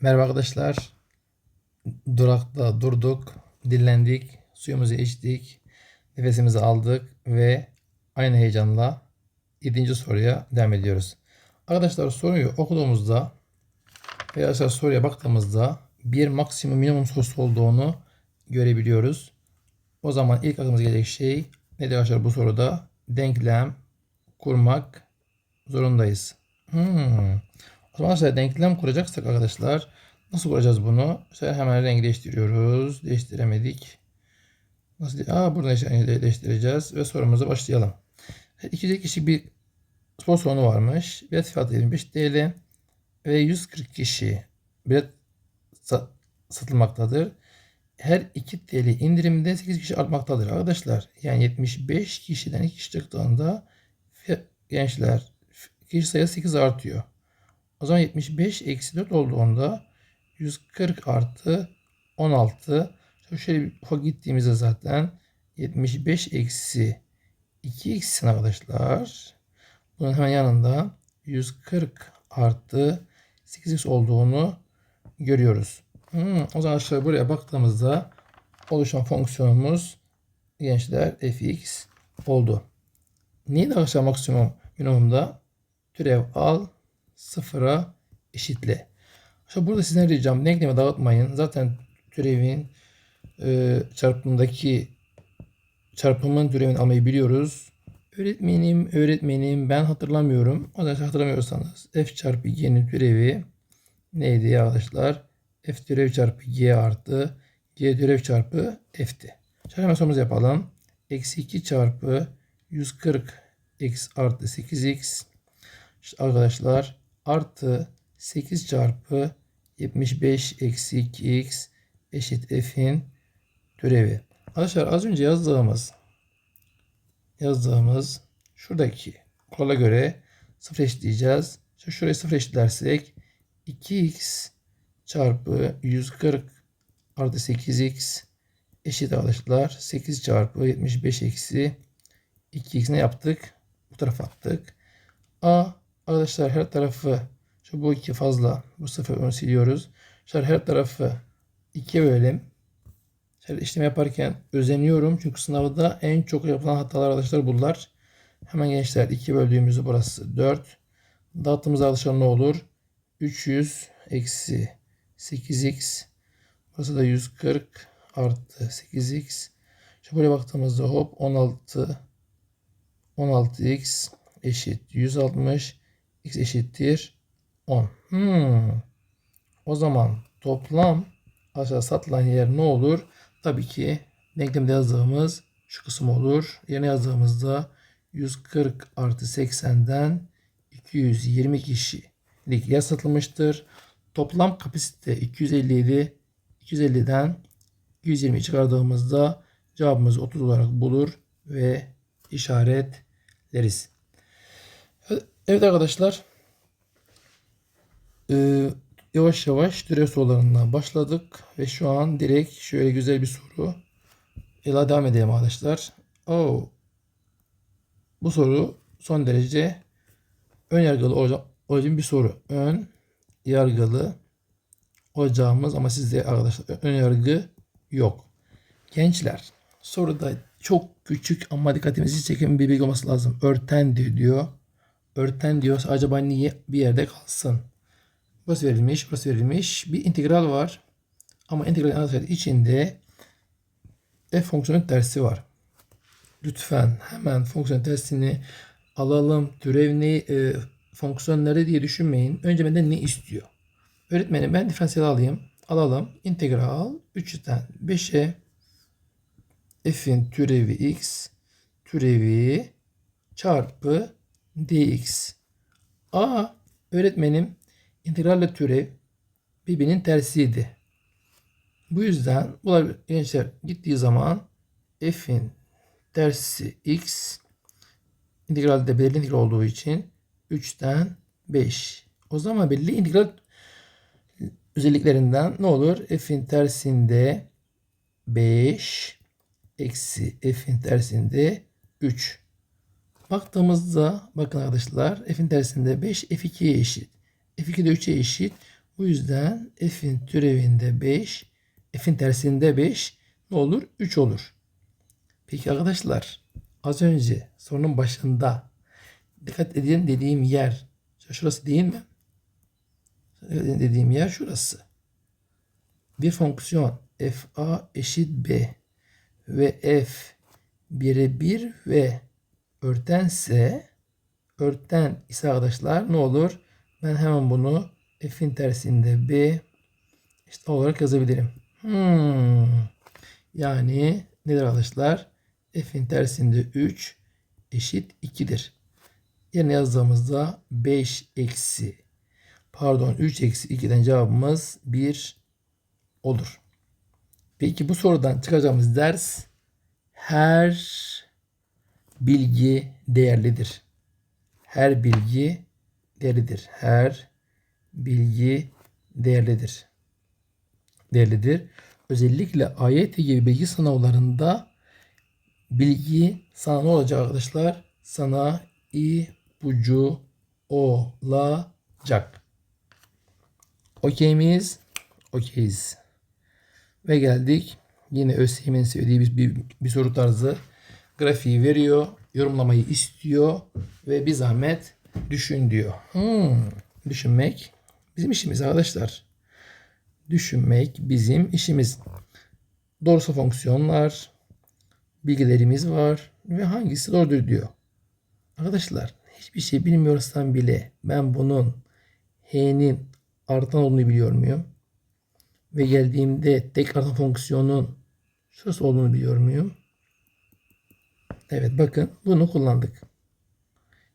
Merhaba arkadaşlar. Durakta durduk, dinlendik, suyumuzu içtik, nefesimizi aldık ve aynı heyecanla 7. soruya devam ediyoruz. Arkadaşlar soruyu okuduğumuzda ve arkadaşlar soruya baktığımızda bir maksimum minimum sorusu olduğunu görebiliyoruz. O zaman ilk aklımıza gelecek şey nedir arkadaşlar bu soruda? Denklem kurmak zorundayız. Hmm. Arkadaşlar denklem kuracaksak arkadaşlar nasıl kuracağız bunu? Şöyle hemen rengi değiştiriyoruz. Değiştiremedik. Nasıl? Aa buradan işte değiştireceğiz ve sorumuza başlayalım. 200 kişi bir spor salonu varmış. Bilet fiyatı 25 TL ve 140 kişi bilet satılmaktadır. Her 2 TL indirimde 8 kişi artmaktadır arkadaşlar. Yani 75 kişiden 2 kişi çıktığında gençler kişi sayısı 8 artıyor. O zaman 75 eksi 4 olduğunda 140 artı 16. Şöyle bir gittiğimizde zaten 75 eksi 2 eksi arkadaşlar. Bunun hemen yanında 140 artı 8x olduğunu görüyoruz. Hmm, o zaman şöyle buraya baktığımızda oluşan fonksiyonumuz gençler fx oldu. Neydi arkadaşlar maksimum minimumda? Türev al sıfıra eşitle. İşte burada sizden ricam denklemi dağıtmayın. Zaten türevin e, çarpımdaki çarpımın türevini almayı biliyoruz. Öğretmenim, öğretmenim ben hatırlamıyorum. O da hatırlamıyorsanız f çarpı g'nin türevi neydi arkadaşlar? f türev çarpı g artı g türev çarpı f'ti. Şimdi hemen sorumuzu yapalım. Eksi 2 çarpı 140 x artı 8x işte arkadaşlar artı 8 çarpı 75 eksi 2x eşit f'in türevi. Arkadaşlar az önce yazdığımız yazdığımız şuradaki kurala göre sıfır eşitleyeceğiz. İşte şurayı sıfır eşitlersek 2x çarpı 140 artı 8x eşit arkadaşlar 8 çarpı 75 eksi 2x ne yaptık? Bu tarafa attık. A arkadaşlar her tarafı şu bu iki fazla bu sıfır onu siliyoruz. Şöyle her tarafı ikiye bölelim. Şöyle işlem yaparken özeniyorum. Çünkü sınavda en çok yapılan hatalar arkadaşlar bunlar. Hemen gençler 2 böldüğümüzde burası 4. Dağıttığımız arkadaşlar ne olur? 300 eksi 8x. Burası da 140 artı 8x. Şimdi buraya baktığımızda hop 16 16x eşit 160 x eşittir 10. Hmm. O zaman toplam aşağı satılan yer ne olur? Tabii ki denklemde yazdığımız şu kısım olur. Yerine yazdığımızda 140 artı 80'den 220 kişilik yer satılmıştır. Toplam kapasite 257. 250'den 120 çıkardığımızda cevabımız 30 olarak bulur ve işaretleriz. Evet arkadaşlar. Ee, yavaş yavaş türev sorularına başladık. Ve şu an direkt şöyle güzel bir soru. Ela devam edelim arkadaşlar. Oh. Bu soru son derece ön yargılı olacak bir soru. Ön yargılı olacağımız ama sizde arkadaşlar ön yargı yok. Gençler soruda çok küçük ama dikkatimizi çeken bir bilgi olması lazım. Örten diyor. Örten diyorsa acaba niye bir yerde kalsın? Burası verilmiş, burası verilmiş. Bir integral var. Ama integral anahtarı içinde f fonksiyonu tersi var. Lütfen hemen fonksiyon tersini alalım. Türev ne, e, fonksiyon nerede diye düşünmeyin. Önce benden ne istiyor? Öğretmenim ben diferansiyel alayım. Alalım. İntegral 3'ten 5'e f'in türevi x türevi çarpı dx. A öğretmenim integralle türev birbirinin tersiydi. Bu yüzden bunlar gençler gittiği zaman f'in tersi x integralde belirli integral olduğu için 3'ten 5. O zaman belli integral özelliklerinden ne olur? F'in tersinde 5 eksi f'in tersinde 3. Baktığımızda bakın arkadaşlar f'in tersinde 5 f2'ye eşit. f2 de 3'e eşit. Bu yüzden f'in türevinde 5, f'in tersinde 5 ne olur? 3 olur. Peki arkadaşlar az önce sorunun başında dikkat edin dediğim yer şurası değil mi? Dediğim yer şurası. Bir fonksiyon fa eşit b ve f 1'e 1 ve örtense örten ise arkadaşlar ne olur? Ben hemen bunu f'in tersinde b işte olarak yazabilirim. Hmm. Yani nedir arkadaşlar? F'in tersinde 3 eşit 2'dir. Yerine yazdığımızda 5 eksi pardon 3 eksi 2'den cevabımız 1 olur. Peki bu sorudan çıkacağımız ders her bilgi değerlidir. Her bilgi değerlidir. Her bilgi değerlidir. Değerlidir. Özellikle AYT gibi bilgi sınavlarında bilgi sana ne olacak arkadaşlar? Sana ipucu olacak. Okey miyiz? Okeyiz. Ve geldik. Yine ÖSYM'in sevdiği bir, bir, bir soru tarzı. Grafiği veriyor. Yorumlamayı istiyor. Ve bir zahmet düşün diyor. Hmm, düşünmek bizim işimiz arkadaşlar. Düşünmek bizim işimiz. Doğrusu fonksiyonlar, bilgilerimiz var ve hangisi doğrudur diyor. Arkadaşlar hiçbir şey bilmiyorsam bile ben bunun h'nin artan olduğunu biliyor muyum? Ve geldiğimde tek artan fonksiyonun şurası olduğunu biliyor muyum? Evet bakın bunu kullandık.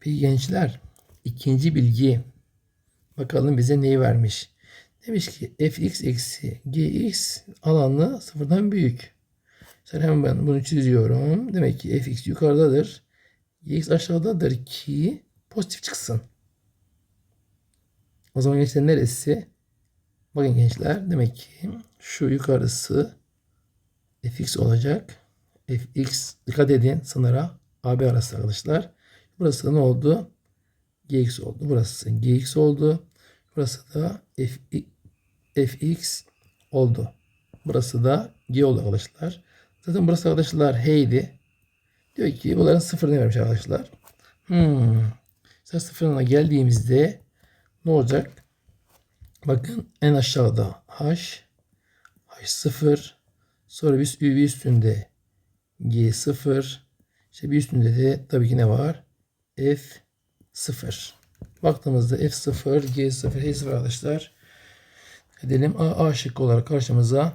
Peki gençler ikinci bilgi bakalım bize neyi vermiş? Demiş ki fx eksi gx alanı sıfırdan büyük. Sen hemen ben bunu çiziyorum. Demek ki fx yukarıdadır. gx aşağıdadır ki pozitif çıksın. O zaman gençler neresi? Bakın gençler demek ki şu yukarısı fx olacak. Fx dikkat edin sınıra AB arası arkadaşlar. Burası ne oldu? gx oldu. Burası gx oldu. Burası da f, fx oldu. Burası da g oldu arkadaşlar. Zaten burası arkadaşlar h'ydi. Diyor ki bunların sıfırını vermiş arkadaşlar. Hmm. Sıfırına geldiğimizde ne olacak? Bakın en aşağıda h h0 sonra bir, bir üstünde g0 işte bir üstünde de tabii ki ne var? f0 baktığımızda f0 g0 h0 arkadaşlar edelim a, a şıkkı olarak karşımıza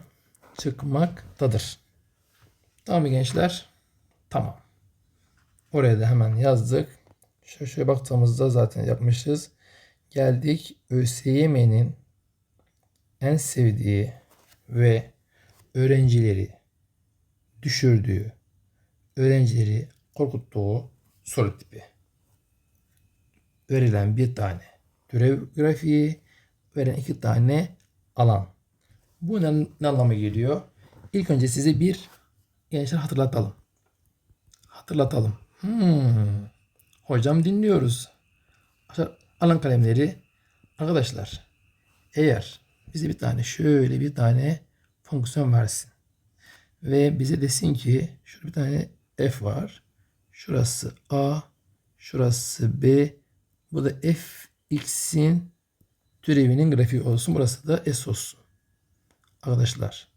çıkmaktadır. Tamam mı gençler? Tamam. Oraya da hemen yazdık. Şöyle, şöyle baktığımızda zaten yapmışız. Geldik ÖSYM'nin en sevdiği ve öğrencileri düşürdüğü, öğrencileri korkuttuğu soru tipi. Verilen bir tane türev grafiği, verilen iki tane alan. Bu ne, ne anlama geliyor? İlk önce size bir gençler hatırlatalım. Hatırlatalım. Hmm. Hocam dinliyoruz. Alan kalemleri arkadaşlar eğer bize bir tane şöyle bir tane fonksiyon versin ve bize desin ki şurada bir tane f var. Şurası a, şurası b. Bu da f x'in türevinin grafiği olsun. Burası da s olsun. Arkadaşlar.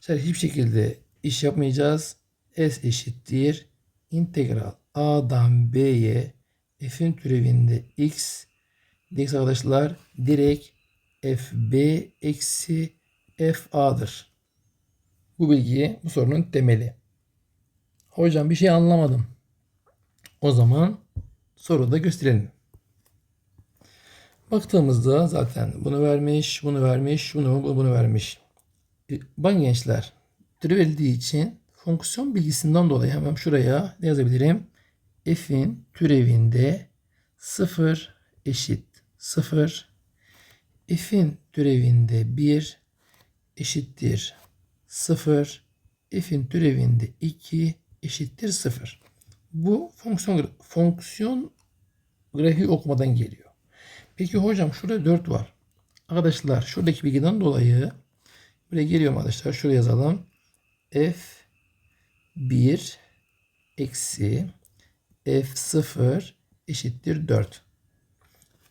Şöyle hiçbir şekilde iş yapmayacağız. S eşittir. integral A'dan B'ye f'in türevinde x dx arkadaşlar direkt fb eksi fa'dır. Bu bilgiyi bu sorunun temeli. Hocam bir şey anlamadım. O zaman soruda gösterelim. Baktığımızda zaten bunu vermiş, bunu vermiş, bunu bunu vermiş. E, Bakın gençler, türev için fonksiyon bilgisinden dolayı hemen şuraya ne yazabilirim? F'in türevinde 0 eşit 0. F'in türevinde 1 eşittir 0. F'in türevinde 2 eşittir 0. Bu fonksiyon fonksiyon grafiği okumadan geliyor. Peki hocam şurada 4 var. Arkadaşlar şuradaki bilgiden dolayı buraya geliyorum arkadaşlar. Şuraya yazalım. F1 eksi F0 eşittir 4.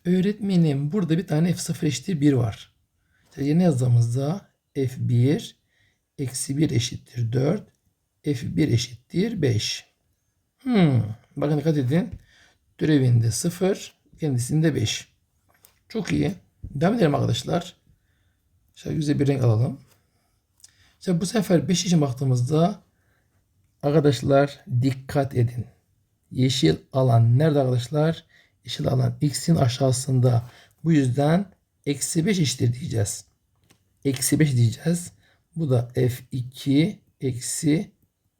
Öğretmenim burada bir tane F0 eşittir 1 var. İşte yeni yazdığımızda F1 eksi 1 eşittir 4. F1 eşittir 5. Hmm. Bakın dikkat edin. Türevinde 0, kendisinde 5. Çok iyi. Devam edelim arkadaşlar. Şöyle güzel bir renk alalım. İşte bu sefer 5 için baktığımızda arkadaşlar dikkat edin. Yeşil alan nerede arkadaşlar? Yeşil alan x'in aşağısında. Bu yüzden eksi 5 eşittir diyeceğiz. Eksi 5 diyeceğiz. Bu da f2 eksi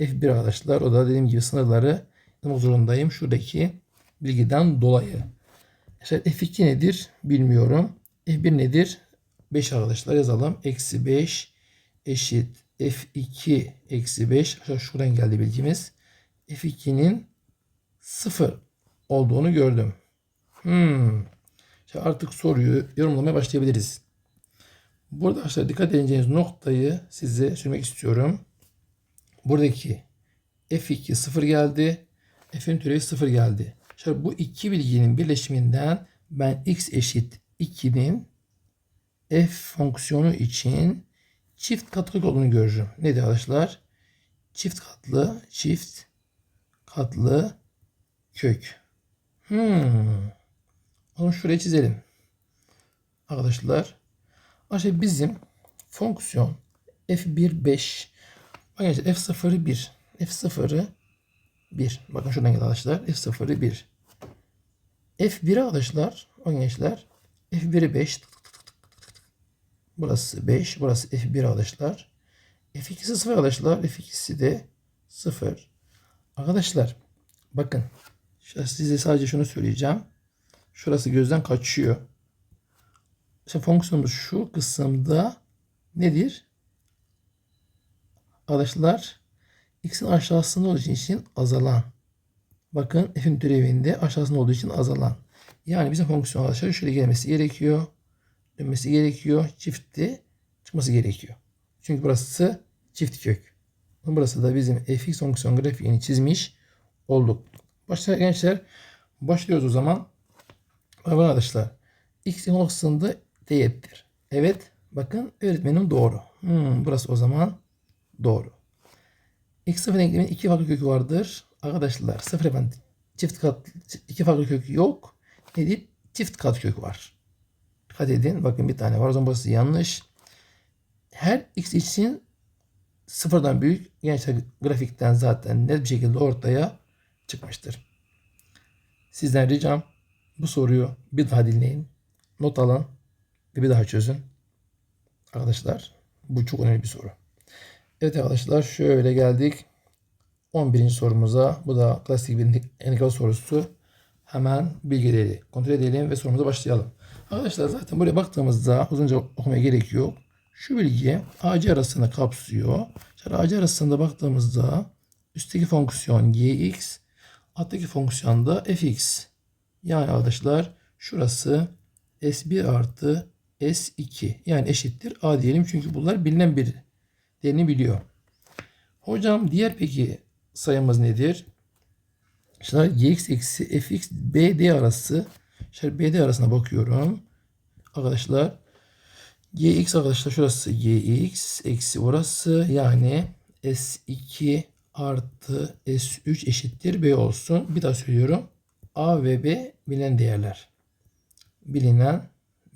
f1 arkadaşlar. O da dediğim gibi sınırları yapmak zorundayım. Şuradaki bilgiden dolayı. İşte f2 nedir bilmiyorum. f1 nedir? 5 arkadaşlar yazalım. Eksi 5 eşit f2 eksi 5. Arkadaşlar şuradan geldi bilgimiz. f2'nin 0 olduğunu gördüm. Hmm. İşte artık soruyu yorumlamaya başlayabiliriz. Burada arkadaşlar dikkat edeceğiniz noktayı size söylemek istiyorum. Buradaki f2 0 geldi. f'in türevi 0 geldi. Şimdi bu iki bilginin birleşiminden ben x eşit 2'nin f fonksiyonu için çift katlık olduğunu görürüm. Nedir arkadaşlar? Çift katlı, çift katlı kök. Hmm. Onu şuraya çizelim. Arkadaşlar. Arkadaşlar bizim fonksiyon f1 5 Arkadaşlar f0'ı 1. f0'ı 1. Bakın şuradan geldi arkadaşlar. f0'ı 1. f1'i arkadaşlar. O gençler. f1'i 5. Burası 5. Burası f1 arkadaşlar. f2'si 0 arkadaşlar. f2'si de 0. Arkadaşlar bakın. Size sadece şunu söyleyeceğim. Şurası gözden kaçıyor. İşte fonksiyonumuz şu kısımda nedir? Arkadaşlar x'in aşağısında olduğu için azalan. Bakın f'in türevinde aşağısında olduğu için azalan. Yani bizim fonksiyon arkadaşlar şöyle gelmesi gerekiyor. Dönmesi gerekiyor. Çifti çıkması gerekiyor. Çünkü burası çift kök. Burası da bizim fx fonksiyon grafiğini çizmiş olduk. Başla gençler başlıyoruz o zaman. Bakın arkadaşlar x'in noktasında teğettir. Evet bakın öğretmenim doğru. Hmm, burası o zaman doğru. X sıfır denklemin iki farklı kökü vardır. Arkadaşlar sıfır efendim çift kat iki farklı kök yok. Nedir? Çift kat kök var. Dikkat edin. Bakın bir tane var. O zaman burası yanlış. Her x için sıfırdan büyük. Gençler grafikten zaten net bir şekilde ortaya çıkmıştır. Sizden ricam bu soruyu bir daha dinleyin. Not alın ve bir daha çözün. Arkadaşlar bu çok önemli bir soru. Evet arkadaşlar şöyle geldik. 11. sorumuza. Bu da klasik bir enigma sorusu. Hemen bilgileri kontrol edelim ve sorumuza başlayalım. Arkadaşlar zaten buraya baktığımızda uzunca okumaya gerek yok. Şu bilgi AC arasını kapsıyor. Şöyle AC arasında baktığımızda üstteki fonksiyon gx, alttaki fonksiyon da fx. Yani arkadaşlar şurası s1 artı s2 yani eşittir a diyelim çünkü bunlar bilinen bir değerini biliyor. Hocam diğer peki sayımız nedir? Şimdi gx eksi fx bd arası şöyle bd arasına bakıyorum. Arkadaşlar gx arkadaşlar şurası gx eksi orası yani s2 artı s3 eşittir b olsun. Bir daha söylüyorum. a ve b bilinen değerler. Bilinen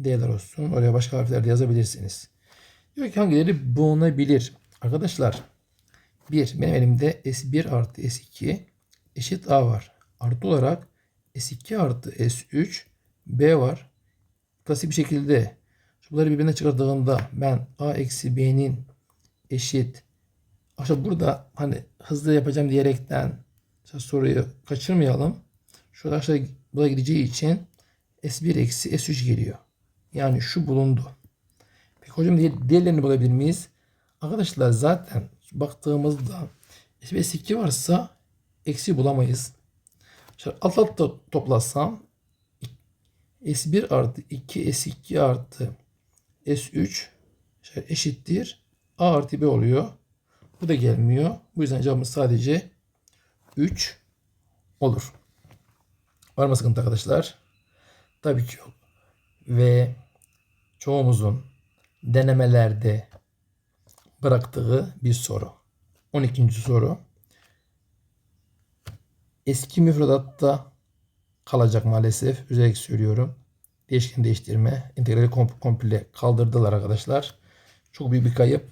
değerler olsun. Oraya başka harfler de yazabilirsiniz. Diyor ki hangileri bulunabilir? Arkadaşlar 1. Benim elimde S1 artı S2 eşit A var. Artı olarak S2 artı S3 B var. Klasik bir şekilde bunları birbirine çıkardığımda ben A eksi B'nin eşit Aşağı burada hani hızlı yapacağım diyerekten soruyu kaçırmayalım. Şurada aşağı buraya gideceği için S1 eksi S3 geliyor. Yani şu bulundu. Peki hocam diğerlerini bulabilir miyiz? Arkadaşlar zaten baktığımızda S2 varsa eksi bulamayız. Şöyle alt alta toplasam S1 artı 2 S2 artı S3 şey eşittir A artı B oluyor. Bu da gelmiyor. Bu yüzden cevabımız sadece 3 olur. Var mı sıkıntı arkadaşlar? Tabii ki yok. Ve çoğumuzun denemelerde bıraktığı bir soru. 12. soru. Eski müfredatta kalacak maalesef. Özellikle söylüyorum. Değişken değiştirme. integrali kom- komple kaldırdılar arkadaşlar. Çok büyük bir kayıp.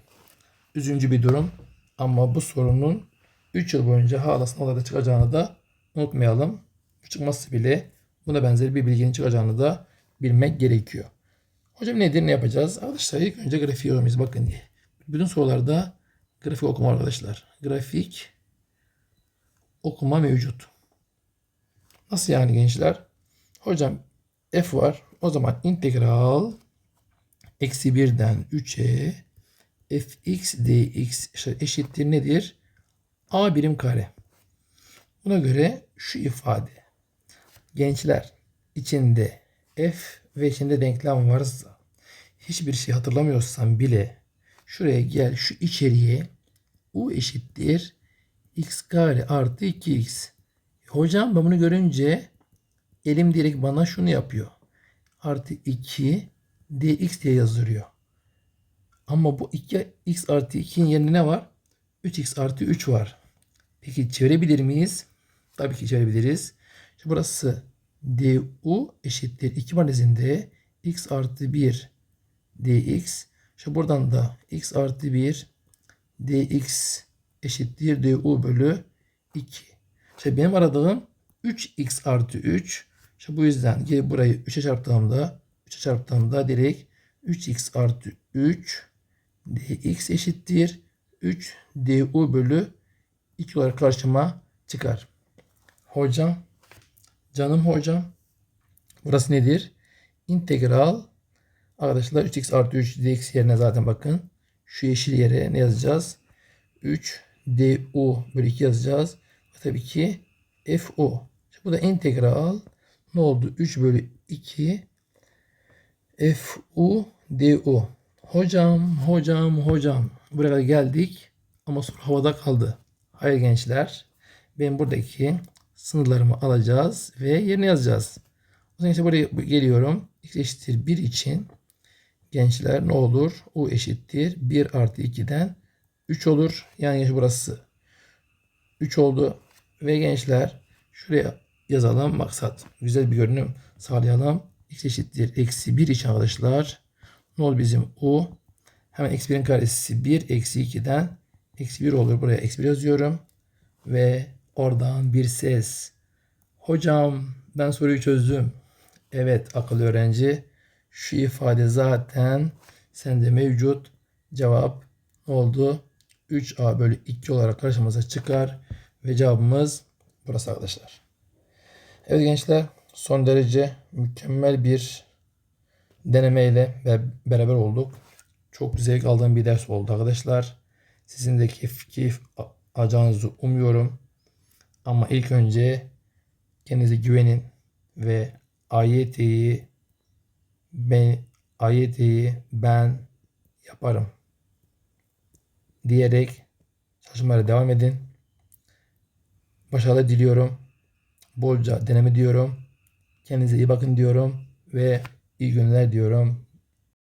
Üzüncü bir durum. Ama bu sorunun 3 yıl boyunca hala sınavlarda çıkacağını da unutmayalım. Çıkması bile buna benzer bir bilginin çıkacağını da bilmek gerekiyor. Hocam nedir ne yapacağız? Arkadaşlar ilk önce grafiği öğrenmemiz bakın. Bütün sorularda grafik okuma arkadaşlar. Grafik okuma mevcut. Nasıl yani gençler? Hocam f var. O zaman integral eksi 1'den 3'e fx dx eşittir nedir? a birim kare. Buna göre şu ifade. Gençler içinde f ve içinde denklem varsa hiçbir şey hatırlamıyorsan bile şuraya gel şu içeriye u eşittir x kare artı 2x. Hocam ben bunu görünce elim direkt bana şunu yapıyor. Artı 2 dx diye yazılıyor. Ama bu 2x artı 2'nin yerine ne var? 3x artı 3 var. Peki çevirebilir miyiz? Tabii ki çevirebiliriz. Şimdi burası du eşittir 2 parantezinde x artı 1 dx. Şimdi buradan da x artı 1 dx eşittir du bölü 2. İşte benim aradığım 3x artı 3. İşte bu yüzden gelip burayı 3'e çarptığımda 3'e çarptığımda direkt 3x artı 3 dx eşittir 3 du bölü 2 olarak karşıma çıkar. Hocam, canım hocam, burası nedir? İntegral arkadaşlar 3x artı 3 dx yerine zaten bakın. Şu yeşil yere ne yazacağız? 3 du bölü 2 yazacağız. Ve tabii ki fu. Şimdi bu da integral ne oldu? 3 bölü 2 fu du. Hocam, hocam, hocam. Buraya geldik ama soru havada kaldı. Hayır gençler. Ben buradaki sınırlarımı alacağız ve yerine yazacağız. O zaman işte buraya geliyorum. X eşittir 1 için gençler ne olur? U eşittir 1 artı 2'den 3 olur. Yani burası 3 oldu. Ve gençler şuraya yazalım maksat. Güzel bir görünüm sağlayalım. X eşittir eksi 1 için arkadaşlar. Ne olur bizim U? Hemen eksi 1'in karesi 1 eksi 2'den eksi 1 olur. Buraya eksi 1 yazıyorum. Ve oradan bir ses. Hocam ben soruyu çözdüm. Evet akıllı öğrenci. Şu ifade zaten sende mevcut. Cevap ne oldu? 3a bölü 2 olarak karşımıza çıkar. Ve cevabımız burası arkadaşlar. Evet gençler son derece mükemmel bir denemeyle beraber olduk. Çok zevk aldığım bir ders oldu arkadaşlar. Sizin de keyif, keyif alacağınızı umuyorum. Ama ilk önce kendinize güvenin ve AYT'yi ben AYT'yi ben yaparım diyerek çalışmalara devam edin. Başarılar diliyorum. Bolca deneme diyorum. Kendinize iyi bakın diyorum ve iyi günler diyorum.